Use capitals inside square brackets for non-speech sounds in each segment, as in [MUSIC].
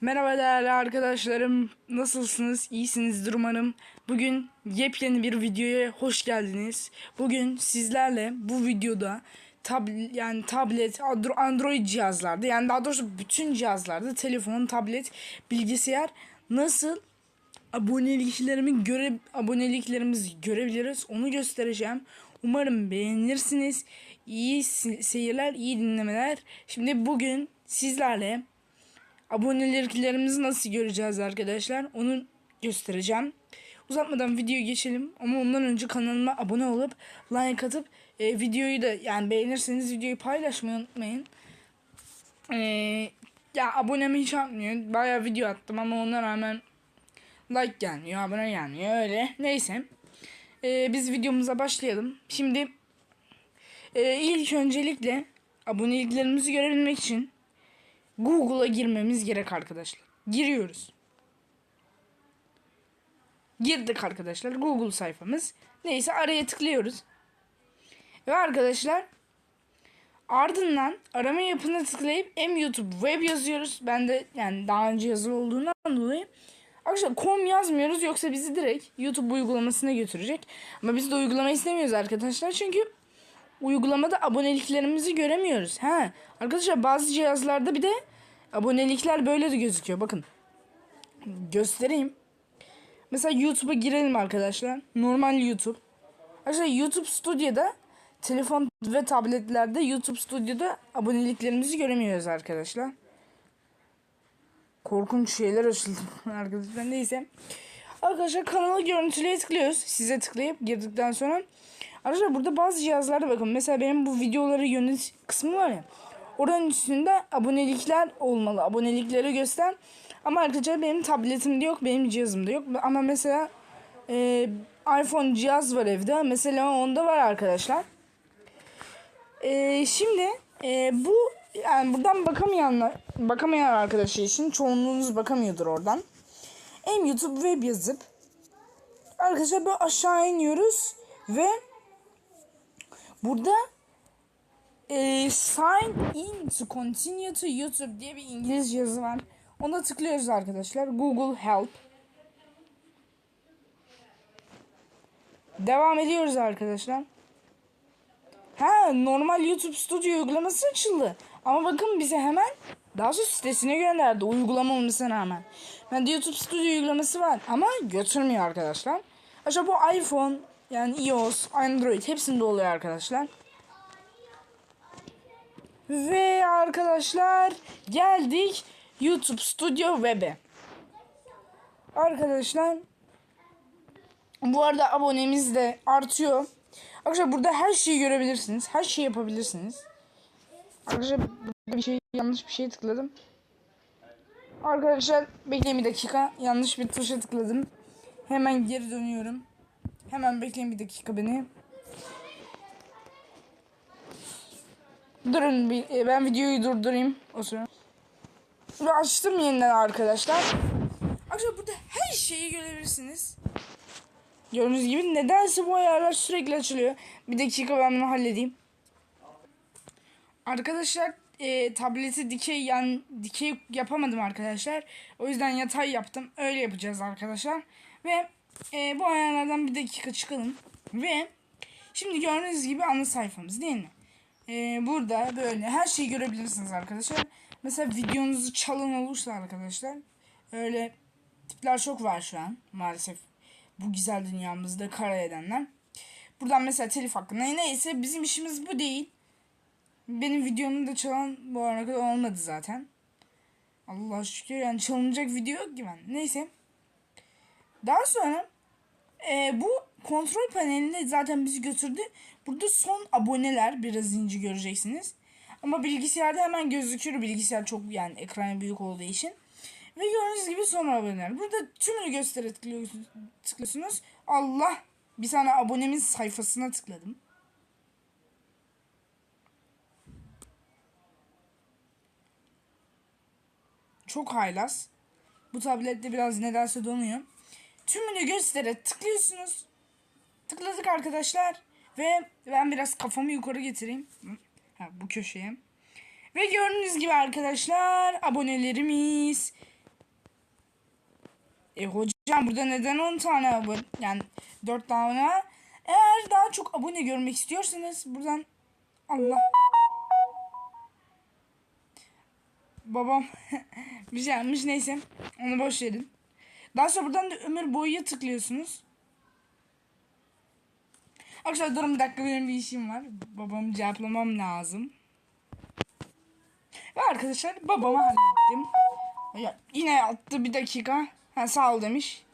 Merhaba değerli arkadaşlarım. Nasılsınız? İyisinizdir umarım. Bugün yepyeni bir videoya hoş geldiniz. Bugün sizlerle bu videoda tab yani tablet, Andro- Android cihazlarda yani daha doğrusu bütün cihazlarda telefon, tablet, bilgisayar nasıl aboneliklerimi göre aboneliklerimizi görebiliriz onu göstereceğim. Umarım beğenirsiniz. İyi se- seyirler, iyi dinlemeler. Şimdi bugün sizlerle aboneliklerimizi nasıl göreceğiz arkadaşlar onu göstereceğim. Uzatmadan videoya geçelim ama ondan önce kanalıma abone olup like atıp e, videoyu da yani beğenirseniz videoyu paylaşmayı unutmayın. E, ya abonemi hiç atmıyor. Bayağı video attım ama ona rağmen like gelmiyor, abone gelmiyor öyle. Neyse. E, biz videomuza başlayalım. Şimdi e, ilk öncelikle aboneliklerimizi görebilmek için Google'a girmemiz gerek arkadaşlar. Giriyoruz. Girdik arkadaşlar. Google sayfamız. Neyse araya tıklıyoruz. Ve arkadaşlar ardından arama yapına tıklayıp hem YouTube web yazıyoruz. Ben de yani daha önce yazılı olduğundan dolayı Arkadaşlar com yazmıyoruz yoksa bizi direkt YouTube uygulamasına götürecek. Ama biz de uygulama istemiyoruz arkadaşlar. Çünkü uygulamada aboneliklerimizi göremiyoruz. Ha, arkadaşlar bazı cihazlarda bir de abonelikler böyle de gözüküyor. Bakın. Göstereyim. Mesela YouTube'a girelim arkadaşlar. Normal YouTube. Arkadaşlar YouTube Studio'da telefon ve tabletlerde YouTube Studio'da aboneliklerimizi göremiyoruz arkadaşlar. Korkunç şeyler açıldı [LAUGHS] arkadaşlar. Neyse. Arkadaşlar kanalı görüntüleye tıklıyoruz. Size tıklayıp girdikten sonra Arkadaşlar burada bazı cihazlarda bakın. Mesela benim bu videoları yönet kısmı var ya. Oranın üstünde abonelikler olmalı. Abonelikleri göster. Ama arkadaşlar benim tabletimde yok. Benim cihazımda yok. Ama mesela e, iPhone cihaz var evde. Mesela onda var arkadaşlar. E, şimdi e, bu yani buradan bakamayanlar bakamayan arkadaşlar için çoğunluğunuz bakamıyordur oradan. Hem YouTube web yazıp arkadaşlar böyle aşağı iniyoruz ve Burada e, sign in to continue to YouTube diye bir İngilizce yazı var. Ona tıklıyoruz arkadaşlar. Google Help. Devam ediyoruz arkadaşlar. Ha normal YouTube Studio uygulaması açıldı. Ama bakın bize hemen daha sonra sitesine gönderdi uygulama olmasına rağmen. De YouTube Studio uygulaması var ama götürmüyor arkadaşlar. Acaba bu iPhone yani iOS, Android hepsinde oluyor arkadaşlar. Ve arkadaşlar geldik YouTube Studio Web'e. Arkadaşlar bu arada abonemiz de artıyor. Arkadaşlar burada her şeyi görebilirsiniz. Her şeyi yapabilirsiniz. Arkadaşlar bir şey yanlış bir şey tıkladım. Arkadaşlar bekleyin bir dakika. Yanlış bir tuşa tıkladım. Hemen geri dönüyorum. Hemen bekleyin bir dakika beni. Durun bir e, ben videoyu durdurayım o sırada. Ve açtım yeniden arkadaşlar. Arkadaşlar burada her şeyi görebilirsiniz. Gördüğünüz gibi nedense bu ayarlar sürekli açılıyor. Bir dakika ben bunu halledeyim. Arkadaşlar e, tableti dikey yan dikey yapamadım arkadaşlar. O yüzden yatay yaptım. Öyle yapacağız arkadaşlar. Ve e, bu ayarlardan bir dakika çıkalım. Ve şimdi gördüğünüz gibi ana sayfamız değil mi? E, burada böyle her şeyi görebilirsiniz arkadaşlar. Mesela videonuzu çalın olursa arkadaşlar. Öyle tipler çok var şu an maalesef. Bu güzel dünyamızda kara edenler. Buradan mesela telif hakkında neyse bizim işimiz bu değil. Benim videomu da çalan bu ana olmadı zaten. Allah şükür yani çalınacak video yok ki ben. Neyse. Daha sonra e, bu kontrol panelinde zaten bizi götürdü. Burada son aboneler biraz ince göreceksiniz. Ama bilgisayarda hemen gözüküyor. Bilgisayar çok yani ekran büyük olduğu için. Ve gördüğünüz gibi son aboneler. Burada tümünü göstere tıklıyorsunuz. Allah bir tane abonemin sayfasına tıkladım. Çok haylaz. Bu tablette biraz nedense donuyor. Tümünü göstere tıklıyorsunuz. Tıkladık arkadaşlar. Ve ben biraz kafamı yukarı getireyim. Ha, bu köşeye. Ve gördüğünüz gibi arkadaşlar abonelerimiz E hocam burada neden 10 tane abone yani 4 tane? Eğer daha çok abone görmek istiyorsanız buradan Allah babam [LAUGHS] bir şey yapmış neyse onu boş verin. Daha sonra buradan da ömür boyuya tıklıyorsunuz. Arkadaşlar durun bir dakika benim bir işim var. Babamı cevaplamam lazım. Ve arkadaşlar babama hallettim. Ya, yine attı bir dakika. Ha sağ ol demiş.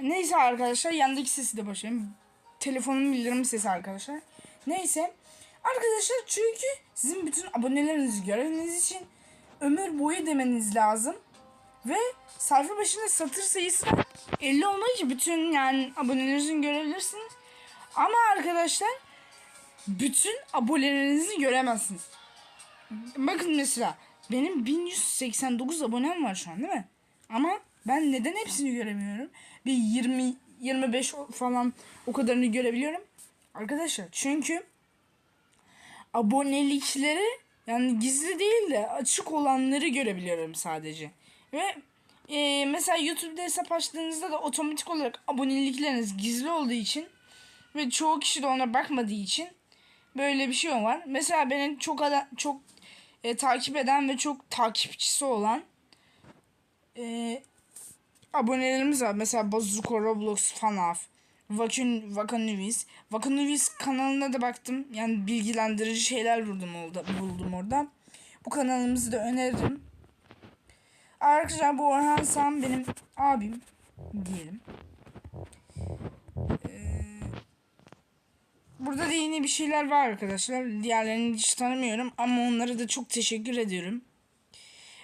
Neyse arkadaşlar yandaki sesi de başlayayım. Telefonun bildirim sesi arkadaşlar. Neyse. Arkadaşlar çünkü sizin bütün abonelerinizi görmeniz için ömür boyu demeniz lazım. Ve sayfa başında satır sayısı da 50 olmalı ki bütün yani abonelerinizin görebilirsiniz. Ama arkadaşlar bütün abonelerinizi göremezsiniz. Bakın mesela benim 1189 abonem var şu an değil mi? Ama ben neden hepsini göremiyorum? Bir 20 25 falan o kadarını görebiliyorum. Arkadaşlar çünkü abonelikleri yani gizli değil de açık olanları görebiliyorum sadece. Ve e, mesela YouTube'da hesap açtığınızda da otomatik olarak abonelikleriniz gizli olduğu için ve çoğu kişi de ona bakmadığı için böyle bir şey var. Mesela benim çok ada, çok e, takip eden ve çok takipçisi olan e, abonelerimiz var. Mesela Bazuko, Roblox, FNAF, Vakun, Vakanuvis. Vakanuvis kanalına da baktım. Yani bilgilendirici şeyler buldum orada. Buldum orada. Bu kanalımızı da öneririm. Arkadaşlar bu Orhan Sam benim abim diyelim. Ee, burada da yeni bir şeyler var arkadaşlar. Diğerlerini hiç tanımıyorum ama onlara da çok teşekkür ediyorum.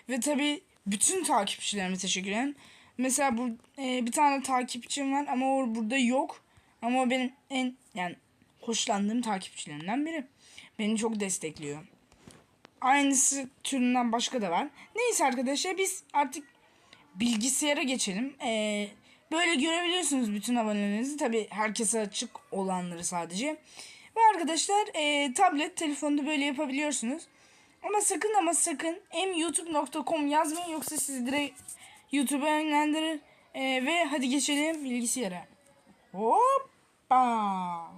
Ve tabi bütün takipçilerime teşekkür ederim. Mesela bu e, bir tane takipçim var ama o burada yok. Ama o benim en yani hoşlandığım takipçilerimden biri. Beni çok destekliyor. Aynısı türünden başka da var. Neyse arkadaşlar biz artık bilgisayara geçelim. Ee, böyle görebiliyorsunuz bütün abonelerinizi. Tabi herkese açık olanları sadece. Ve arkadaşlar e, tablet, telefonda böyle yapabiliyorsunuz. Ama sakın ama sakın myoutube.com yazmayın yoksa sizi direkt YouTube'a yönlendirir. Ee, ve hadi geçelim bilgisayara. Hoppa.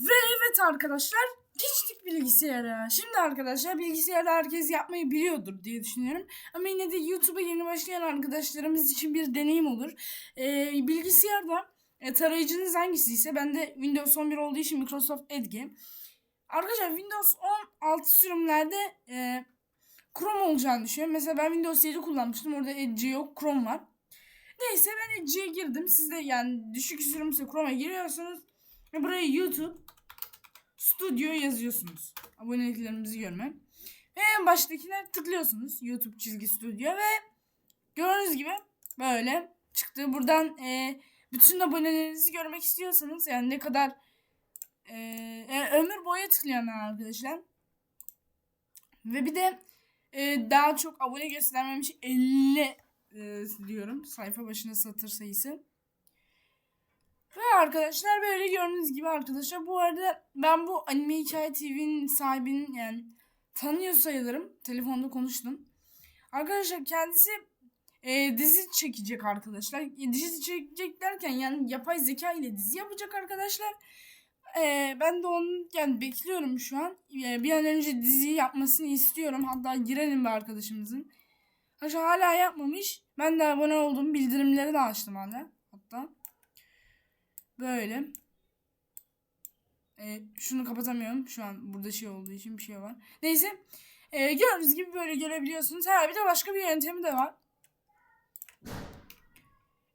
Ve evet arkadaşlar geçtik bilgisayara. Şimdi arkadaşlar bilgisayarda herkes yapmayı biliyordur diye düşünüyorum. Ama yine de YouTube'a yeni başlayan arkadaşlarımız için bir deneyim olur. Ee, bilgisayarda e, tarayıcınız hangisi ise bende Windows 11 olduğu için Microsoft Edge. Arkadaşlar Windows 16 sürümlerde e, Chrome olacağını düşünüyorum. Mesela ben Windows 7 kullanmıştım. Orada Edge yok. Chrome var. Neyse ben Edge'ye girdim. Siz de yani düşük sürümse Chrome'a giriyorsunuz. Buraya YouTube Studio yazıyorsunuz. Aboneliklerimizi görmem. Ve en baştakine tıklıyorsunuz. YouTube çizgi stüdyo ve gördüğünüz gibi böyle çıktı. Buradan e, bütün abonelerinizi görmek istiyorsanız yani ne kadar e, e, ömür boyu tıklayan arkadaşlar. Ve bir de e, daha çok abone göstermem için 50 e, diyorum. Sayfa başına satır sayısı. Ve arkadaşlar böyle gördüğünüz gibi arkadaşlar bu arada ben bu Anime Hikaye TV'nin sahibinin yani tanıyor sayılırım. Telefonda konuştum. Arkadaşlar kendisi e, dizi çekecek arkadaşlar. E, dizi çekecek derken yani yapay zeka ile dizi yapacak arkadaşlar. E, ben de onun yani bekliyorum şu an. E, bir an önce diziyi yapmasını istiyorum. Hatta girelim bir arkadaşımızın. Arkadaşlar hala yapmamış. Ben de abone oldum. Bildirimleri de açtım hala. Hatta. Böyle. E, şunu kapatamıyorum. Şu an burada şey olduğu için bir şey var. Neyse. E, gördüğünüz gibi böyle görebiliyorsunuz. Ha bir de başka bir yöntemi de var.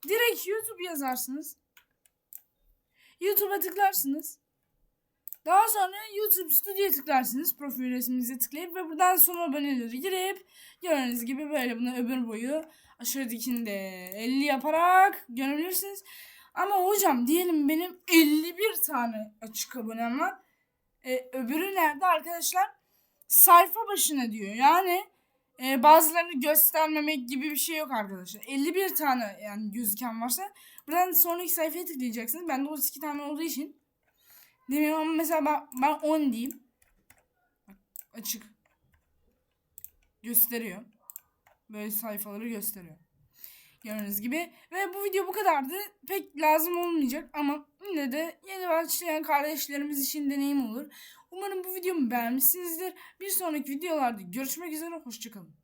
Direkt YouTube yazarsınız. YouTube'a tıklarsınız. Daha sonra YouTube Studio'ya tıklarsınız. Profil resminize tıklayıp ve buradan son aboneleri girip gördüğünüz gibi böyle bunu öbür boyu aşağıdakinde 50 yaparak görebilirsiniz. Ama hocam diyelim benim 51 tane açık abonem var. E, öbürü nerede arkadaşlar? Sayfa başına diyor. Yani e, bazılarını göstermemek gibi bir şey yok arkadaşlar. 51 tane yani gözüken varsa buradan sonraki sayfaya tıklayacaksınız. Bende 32 tane olduğu için demiyorum ama mesela ben, ben 10 diyeyim. Açık. Gösteriyor. Böyle sayfaları gösteriyor. Gördüğünüz gibi. Ve bu video bu kadardı. Pek lazım olmayacak ama yine de yeni başlayan kardeşlerimiz için deneyim olur. Umarım bu videomu beğenmişsinizdir. Bir sonraki videolarda görüşmek üzere. Hoşçakalın.